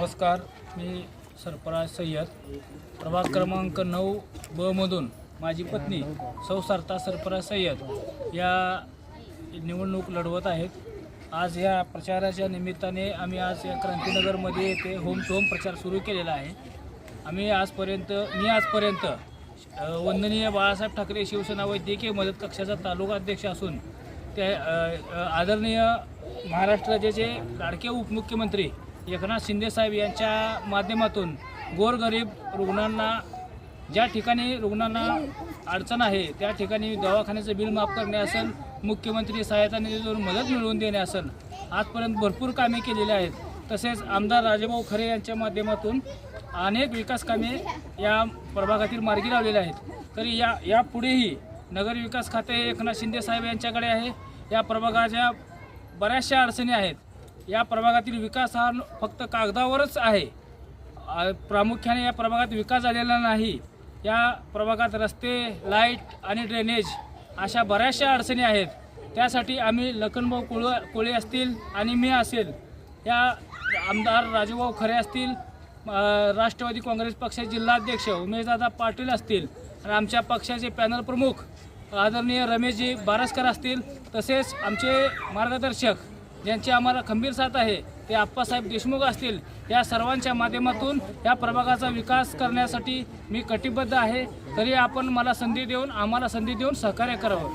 नमस्कार मी सरफराज सय्यद. प्रभाग क्रमांक नऊ ब मधून माझी पत्नी सौ सरपराज सरफराज सय्यद या निवडणूक लढवत आहेत. आज या प्रचाराच्या निमित्ताने आम्ही आज या क्रांतीनगरमध्ये येथे होम टू होम प्रचार सुरू केलेला आहे. आम्ही आजपर्यंत मी आजपर्यंत वंदनीय बाळासाहेब ठाकरे शिवसेना वैद्यकीय मदत कक्षाचा तालुका अध्यक्ष असून ते आदरणीय महाराष्ट्राचे जे लाडके उपमुख्यमंत्री एकनाथ शिंदेसाहेब यांच्या माध्यमातून गोरगरीब रुग्णांना ज्या ठिकाणी रुग्णांना अडचण आहे त्या ठिकाणी दवाखान्याचं बिल माफ करणे असेल मुख्यमंत्री सहायता निधीतून मदत मिळवून देणे असेल आजपर्यंत भरपूर कामे केलेली आहेत. तसेच आमदार राजेभाऊ खरे यांच्या माध्यमातून अनेक विकास कामे या प्रभागातील मार्गी लावलेली आहेत. तरी या यापुढेही नगर विकास खाते हे एकनाथ शिंदे साहेब यांच्याकडे आहे. या प्रभागाच्या बऱ्याचशा अडचणी आहेत. या प्रभागातील विकास हा फक्त कागदावरच आहे. प्रामुख्याने या प्रभागात विकास झालेला नाही. या प्रभागात रस्ते लाइट आणि ड्रेनेज अशा बऱ्याचशा अडचणी आहेत. त्यासाठी आम्ही लखनभाऊ कुळ कोळे असतील आणि मी असेल या आमदार राजूभाऊ खरे असतील राष्ट्रवादी काँग्रेस पक्षाचे जिल्हाध्यक्ष उमेशदादा पाटील असतील आणि आमच्या पक्षाचे पॅनल प्रमुख आदरणीय रमेशजी बारसकर असतील तसेच आमचे मार्गदर्शक ज्यांची आम्हाला खंबीर साथ आहे ते आप्पासाहेब देशमुख असतील या सर्वांच्या माध्यमातून या प्रभागाचा विकास करण्यासाठी मी कटिबद्ध आहे. तरी आपण मला संधी देऊन आम्हाला संधी देऊन सहकार्य करावं.